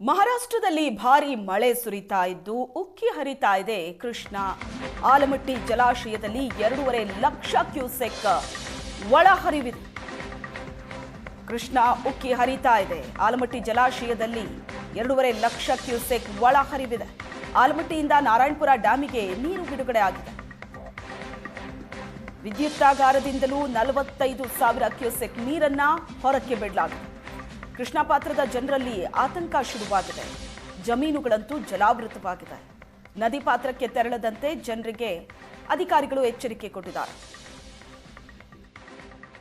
ಮಹಾರಾಷ್ಟ್ರದಲ್ಲಿ ಭಾರಿ ಮಳೆ ಸುರಿತಾ ಇದ್ದು ಉಕ್ಕಿ ಹರಿತಾ ಇದೆ ಕೃಷ್ಣ. ಆಲಮಟ್ಟಿ ಜಲಾಶಯದಲ್ಲಿ ಎರಡೂವರೆ ಲಕ್ಷ ಕ್ಯೂಸೆಕ್ ಒಳಹರಿವಿದೆ ಕೃಷ್ಣ, ಉಕ್ಕಿ ಹರಿತಾ ಇದೆ. ಆಲಮಟ್ಟಿ ಜಲಾಶಯದಲ್ಲಿ ಎರಡೂವರೆ ಲಕ್ಷ ಕ್ಯೂಸೆಕ್ ಒಳಹರಿವಿದೆ ಆಲಮಟ್ಟಿಯಿಂದ ನಾರಾಯಣಪುರ ಡ್ಯಾಮಿಗೆ ನೀರು ಬಿಡುಗಡೆ ಆಗಿದೆ. ವಿದ್ಯುತ್ತಾಗಾರದಿಂದಲೂ ನಲವತ್ತೈದು ಸಾವಿರ ಕ್ಯೂಸೆಕ್ ನೀರನ್ನ ಹೊರಕ್ಕೆ ಬಿಡಲಾಗಿದೆ. ಕೃಷ್ಣಾ ಪಾತ್ರದ ಜನರಲ್ಲಿ ಆತಂಕ ಶುರುವಾಗಿದೆ. ಜಮೀನುಗಳಂತೂ ಜಲಾವೃತವಾಗಿದೆ. ನದಿ ಪಾತ್ರಕ್ಕೆ ತೆರಳದಂತೆ ಜನರಿಗೆ ಅಧಿಕಾರಿಗಳು ಎಚ್ಚರಿಕೆ ಕೊಟ್ಟಿದ್ದಾರೆ.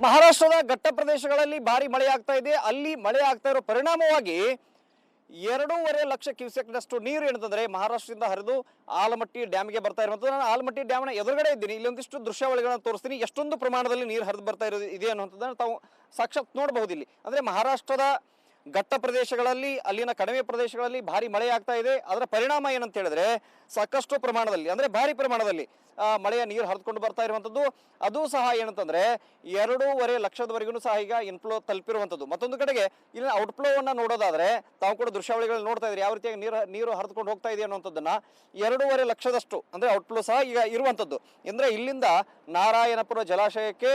ಮಹಾರಾಷ್ಟ್ರದ ಘಟ್ಟ ಪ್ರದೇಶಗಳಲ್ಲಿ ಭಾರಿ ಮಳೆ ಆಗ್ತಾ ಇದೆ. ಅಲ್ಲಿ ಮಳೆ ಆಗ್ತಾ ಇರೋ ಪರಿಣಾಮವಾಗಿ ಎರಡೂವರೆ ಲಕ್ಷ ಕ್ಯೂಸೆಕ್ನಷ್ಟು ನೀರು ಏನಂತಂದ್ರೆ ಮಹಾರಾಷ್ಟ್ರದಿಂದ ಹರಿದು ಆಲಮಟ್ಟಿ ಡ್ಯಾಮ್ಗೆ ಬರ್ತಾ ಇರುವಂಥದ್ದು. ನಾನು ಆಲಮಟ್ಟಿ ಡ್ಯಾಮ್ನ ಎದುರುಗಡೆ ಇದ್ದೀನಿ. ಇಲ್ಲೊಂದಿಷ್ಟು ದೃಶ್ಯಾವಳಿಗಳನ್ನು ತೋರಿಸ್ತೀನಿ. ಎಷ್ಟೊಂದು ಪ್ರಮಾಣದಲ್ಲಿ ನೀರು ಹರಿದು ಬರ್ತಾ ಇರೋದು ಇದೆ ಅನ್ನುವಂಥದ್ದನ್ನು ತಾವು ಸಾಕ್ಷಾತ್ ನೋಡಬಹುದು ಇಲ್ಲಿ ಅಂದ್ರೆ ಮಹಾರಾಷ್ಟ್ರದ ಘಟ್ಟ ಪ್ರದೇಶಗಳಲ್ಲಿ, ಅಲ್ಲಿನ ಕಡಿಮೆ ಪ್ರದೇಶಗಳಲ್ಲಿ ಭಾರಿ ಮಳೆ ಆಗ್ತಾ ಇದೆ. ಅದರ ಪರಿಣಾಮ ಏನಂತ ಹೇಳಿದ್ರೆ, ಸಾಕಷ್ಟು ಪ್ರಮಾಣದಲ್ಲಿ, ಅಂದ್ರೆ ಭಾರಿ ಪ್ರಮಾಣದಲ್ಲಿ ಮಳೆಯ ನೀರು ಹರಿದುಕೊಂಡು ಬರ್ತಾ ಇರುವಂಥದ್ದು. ಅದು ಸಹ ಏನಂತಂದ್ರೆ, ಎರಡೂವರೆ ಲಕ್ಷದವರೆಗೂ ಸಹ ಈಗ ಇನ್ಫ್ಲೋ ತಲುಪಿರುವಂಥದ್ದು. ಮತ್ತೊಂದು ಕಡೆಗೆ ಇಲ್ಲಿನ ಔಟ್ಫ್ಲೋವನ್ನ ನೋಡೋದಾದ್ರೆ, ತಾವು ಕೂಡ ದೃಶ್ಯಾವಳಿಗಳಲ್ಲಿ ನೋಡ್ತಾ ಇದ್ರಿ ಯಾವ ರೀತಿಯಾಗಿ ನೀರು ನೀರು ಹರಿದುಕೊಂಡು ಹೋಗ್ತಾ ಇದೆ ಅನ್ನುವಂಥದ್ದನ್ನ ಎರಡೂವರೆ ಲಕ್ಷದಷ್ಟು, ಅಂದ್ರೆ ಔಟ್ಫ್ಲೋ ಸಹ ಈಗ ಇರುವಂಥದ್ದು. ಅಂದ್ರೆ ಇಲ್ಲಿಂದ ನಾರಾಯಣಪುರ ಜಲಾಶಯಕ್ಕೆ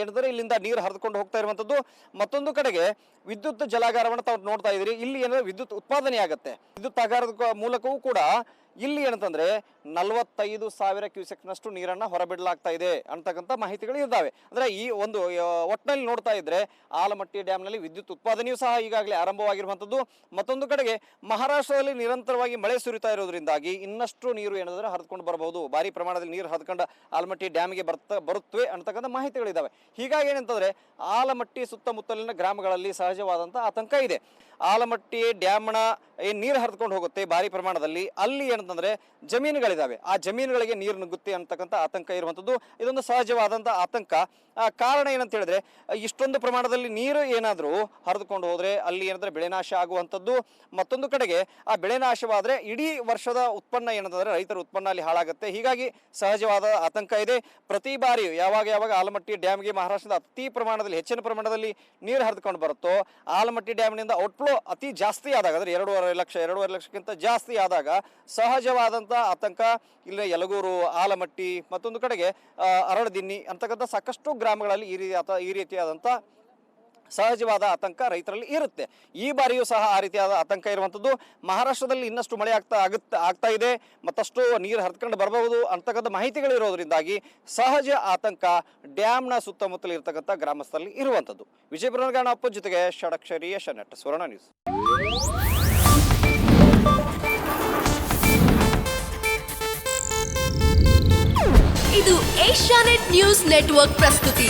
ಏನಂದ್ರೆ ಇಲ್ಲಿಂದ ನೀರು ಹರಿದುಕೊಂಡು ಹೋಗ್ತಾ ಇರುವಂಥದ್ದು. ಮತ್ತೊಂದು ಕಡೆಗೆ ವಿದ್ಯುತ್ ಜಲಾಗಾರವನ್ನು ತಾವು ನೋಡ್ತಾ ಇದ್ದೀರಿ. ಇಲ್ಲಿ ಏನಂದ್ರೆ ವಿದ್ಯುತ್ ಉತ್ಪಾದನೆ ಆಗುತ್ತೆ. ವಿದ್ಯುತ್ ಆಗಾರದ ಮೂಲಕವೂ ಕೂಡ ಇಲ್ಲಿ ಏನಂತಂದ್ರೆ ನಲವತ್ತೈದು ಸಾವಿರ ಕ್ಯೂಸೆಕ್ನಷ್ಟು ನೀರನ್ನ ಹೊರಬಿಡಲಾಗ್ತಾ ಇದೆ ಅಂತಕ್ಕಂಥ ಮಾಹಿತಿಗಳು ಇದ್ದಾವೆ. ಅಂದ್ರೆ ಈ ಒಂದು ಒಟ್ಟಿನಲ್ಲಿ ನೋಡ್ತಾ ಇದ್ರೆ ಆಲಮಟ್ಟಿ ಡ್ಯಾಮ್ನಲ್ಲಿ ವಿದ್ಯುತ್ ಉತ್ಪಾದನೆಯೂ ಸಹ ಈಗಾಗಲೇ ಆರಂಭವಾಗಿರುವಂಥದ್ದು. ಮತ್ತೊಂದು ಕಡೆಗೆ ಮಹಾರಾಷ್ಟ್ರದಲ್ಲಿ ನಿರಂತರವಾಗಿ ಮಳೆ ಸುರಿತಾ ಇರೋದ್ರಿಂದಾಗಿ ಇನ್ನಷ್ಟು ನೀರು ಏನಂದ್ರೆ ಹರಿದುಕೊಂಡು ಬರಬಹುದು. ಭಾರಿ ಪ್ರಮಾಣದಲ್ಲಿ ನೀರು ಹರಿದುಕೊಂಡು ಆಲಮಟ್ಟಿ ಡ್ಯಾಮ್ಗೆ ಬರ್ತಾ ಬರುತ್ತವೆ ಅಂತಕ್ಕಂಥ ಮಾಹಿತಿಗಳಿದ್ದಾವೆ. ಹೀಗಾಗಿ ಏನಂತಂದ್ರೆ ಆಲಮಟ್ಟಿ ಸುತ್ತಮುತ್ತಲಿನ ಗ್ರಾಮಗಳಲ್ಲಿ ಸಹಜವಾದಂಥ ಆತಂಕ ಇದೆ. ಆಲಮಟ್ಟಿ ಡ್ಯಾಮ್ನ ಏನು ನೀರು ಹರಿದುಕೊಂಡು ಹೋಗುತ್ತೆ ಭಾರಿ ಪ್ರಮಾಣದಲ್ಲಿ. ಅಲ್ಲಿ ಏನಂತಂದ್ರೆ ಜಮೀನುಗಳಿದಾವೆ. ಆ ಜಮೀನುಗಳಿಗೆ ನೀರು ನುಗ್ಗುತ್ತೆ ಅಂತಕ್ಕಂಥ ಆತಂಕ ಇರುವಂಥದ್ದು ಇದೊಂದು ಸಹಜವಾದಂಥ ಆತಂಕ. ಕಾರಣ ಏನಂತ ಹೇಳಿದ್ರೆ, ಇಷ್ಟೊಂದು ಪ್ರಮಾಣದಲ್ಲಿ ನೀರು ಏನಾದರೂ ಹರಿದುಕೊಂಡು ಹೋದರೆ ಅಲ್ಲಿ ಏನಂದ್ರೆ ಬೆಳೆ ನಾಶ ಆಗುವಂಥದ್ದು. ಮತ್ತೊಂದು ಕಡೆಗೆ ಆ ಬೆಳೆ ನಾಶವಾದ್ರೆ ಇಡೀ ವರ್ಷದ ಉತ್ಪನ್ನ ಏನಂತಂದ್ರೆ ರೈತರ ಉತ್ಪನ್ನ ಅಲ್ಲಿ ಹಾಳಾಗುತ್ತೆ. ಹೀಗಾಗಿ ಸಹಜವಾದ ಆತಂಕ ಇದೆ. ಪ್ರತಿ ಬಾರಿ ಯಾವಾಗ ಯಾವಾಗ ಆಲಮಟ್ಟಿ ಡ್ಯಾಮ್ಗೆ ಮಹಾರಾಷ್ಟ್ರದ ಅತಿ ಪ್ರಮಾಣದಲ್ಲಿ ಹೆಚ್ಚಿನ ಪ್ರಮಾಣದಲ್ಲಿ ನೀರು ಹರಿದುಕೊಂಡು ಬರುತ್ತೋ ಆಲಮಟ್ಟಿ ಡ್ಯಾಮ್ನಿಂದ ಔಟ್ಫ್ಲೋ ಅತಿ ಜಾಸ್ತಿ ಆದಾಗ, ಅಂದರೆ ಎರಡೂವರೆ ಲಕ್ಷ, ಎರಡೂವರೆ ಲಕ್ಷಕ್ಕಿಂತ ಜಾಸ್ತಿ ಆದಾಗ ಸಹಜವಾದಂಥ ಆತಂಕ ಇಲ್ಲಿ ಯಲಗೂರು, ಆಲಮಟ್ಟಿ ಮತ್ತೊಂದು ಕಡೆಗೆ ಅರಳದಿನ್ನಿ ಅಂತಕ್ಕಂಥ ಸಾಕಷ್ಟು ಗ್ರಾಮಗಳಲ್ಲಿ ಈ ರೀತಿ ಈ ರೀತಿಯಾದಂಥ ಸಹಜವಾದ ಆತಂಕ ರೈತರಲ್ಲಿ ಇರುತ್ತೆ. ಈ ಬಾರಿಯೂ ಸಹ ಆ ರೀತಿಯಾದ ಆತಂಕ ಇರುವಂಥದ್ದು ಮಹಾರಾಷ್ಟ್ರದಲ್ಲಿ ಇನ್ನಷ್ಟು ಮಳೆ ಆಗ್ತಾ ಆಗುತ್ತೆ, ಆಗ್ತಾ ಇದೆ. ಮತ್ತಷ್ಟು ನೀರು ಹರಿದುಕೊಂಡು ಬರಬಹುದು ಅಂತಕ್ಕಂಥ ಮಾಹಿತಿಗಳು ಇರೋದ್ರಿಂದಾಗಿ ಸಹಜ ಆತಂಕ ಡ್ಯಾಮ್ನ ಸುತ್ತಮುತ್ತಲು ಇರತಕ್ಕಂಥ ಗ್ರಾಮಸ್ಥರಲ್ಲಿ ಇರುವಂಥದ್ದು. ವಿಜಯಪುರ ಗಣಪ್ಪ ಜೊತೆಗೆ ಷಡಕ್ಷರಿ ಶನಟ್ ಸುವರ್ಣ ನ್ಯೂಸ್ ಇದು ಏಷ್ಯಾನೆಟ್ ನ್ಯೂಸ್ ನೆಟ್ವರ್ಕ್ ಪ್ರಸ್ತುತಿ.